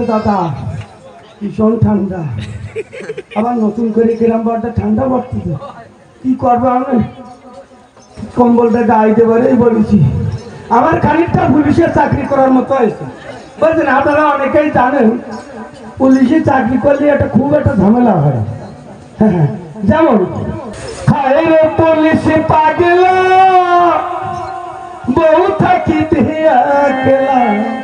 পড়ছে দাদা ভীষণ ঠান্ডা। আবার নতুন করে কিরাম বড়টা ঠান্ডা পড়তেছে কি করব আমি? কম্বলটা গাইতে পারেই বলেছি। আমার খানিকটা পুলিশে চাকরি করার মতো হয়েছে। বলছেন আপনারা অনেকেই জানেন, পুলিশে চাকরি করলে এটা খুব একটা ঝামেলা হয়। হ্যাঁ হ্যাঁ যেমন হায় রে পুলিশ পাগলা, বউ থাকি দিয়া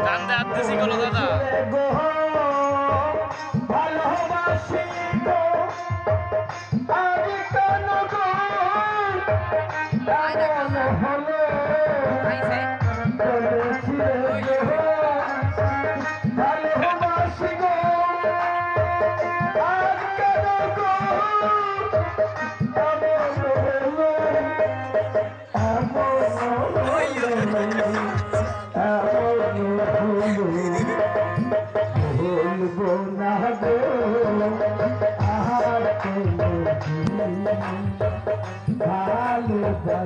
কান্দে আনতেছি গেল দাদা ভালোবাসি হলো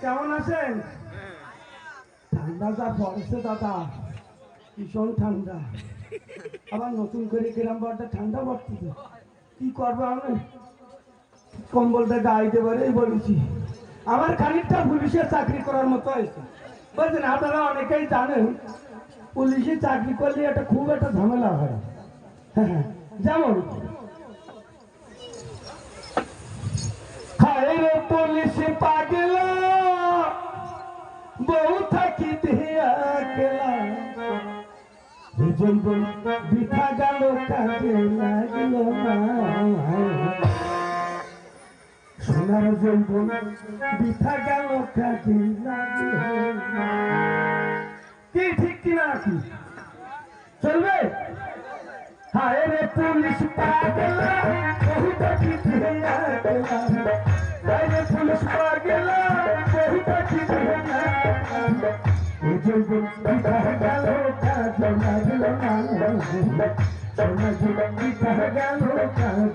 কেমন আছেন? ঠান্ডা যা পড়েছে দাদা। ভীষণ ঠান্ডা। আবার নতুন করে কিরাম বড়টা ঠান্ডা পড়তেছে কি করব আমি? কম্বলটা গাইতে পারেই বলেছি। আমার খানিকটা পুলিশে চাকরি করার মতো হয়েছে। বলছেন, আপনারা অনেকেই জানেন, পুলিশে চাকরি করলে এটা খুব একটা ঝামেলা হয় হ্যাঁ হ্যাঁ যেমন পুলিশ পাগলা। যৌবন বৃথা গেল কাজে লাগল সোনার যৌবন বৃথা গেল কাজে লাগল কি ঠিক কিনা কি চলবে হায় রে পুলিশ পাগলা বহুত কিছু হায় রে পুলিশ পাগলা বহুত কিছু হইয়া গেলা এ যৌবন বিধা গেল সোনা জীবন বিধা গেল কাজ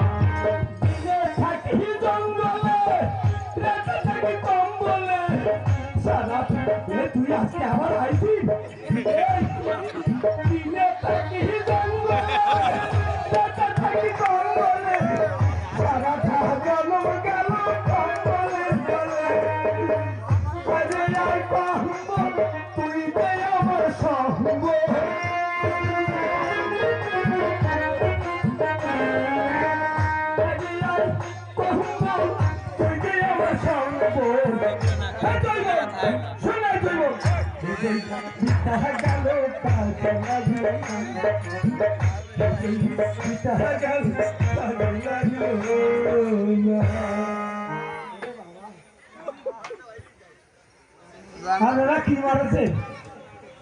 আপনারা কি মারেছে?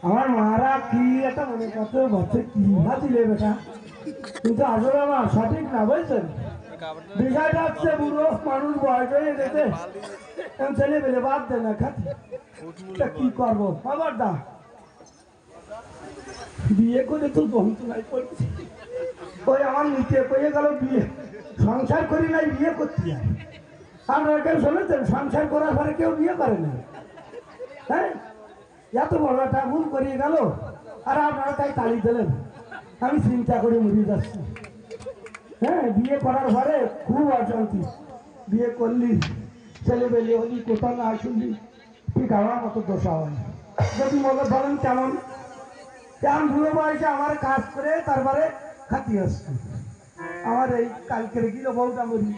আমার মারা কি একটা মনে কত বছর কি ভাবছিলে বেটা? কিন্তু আসলে আমার সঠিক না, বুঝছেন? বিষয়টা হচ্ছে বুড়ো মানুষ বয়স হয়ে গেছে। ছেলে পেলে বাদ দেয় না, খাতি। কি করব? দা বিয়ে করে তো ওই আমার নিচে কয়ে গেল বিয়ে। সংসার করি নাই, বিয়ে করতে যায় আপনারা কেউ শুনেছেন? সংসার করার পরে কেউ বিয়ে করে না হ্যাঁ? এত বড় একটা ভুল করিয়ে গেল। আর আপনারা তাই তালি দিলেন। আমি চিন্তা করে মরে যাচ্ছি। হ্যাঁ বিয়ে করার পরে খুব অশান্তি। বিয়ে করলি ছেলে বেলে হলি, কোথাও না শুনলি ঠিক আমার মতো দোষা হয়। যদি মনে বলেন কেমন কেমন বুড়ো বয়সে আমার কাজ করে তারপরে খাতি আসছে। আমার এই কালকের গিল বউটা মরি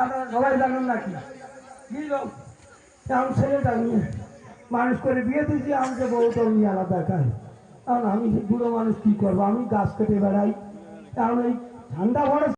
আপনারা সবাই জানেন নাকি? গিল কেমন ছেলেটা নিয়ে মানুষ করে বিয়ে দিয়েছি আমাকে বউটা নিয়ে আলাদা খায় কারণ আমি বুড়ো মানুষ কি করব? আমি গাছ কেটে বেড়াই কারণ এই ঠান্ডা পড়ে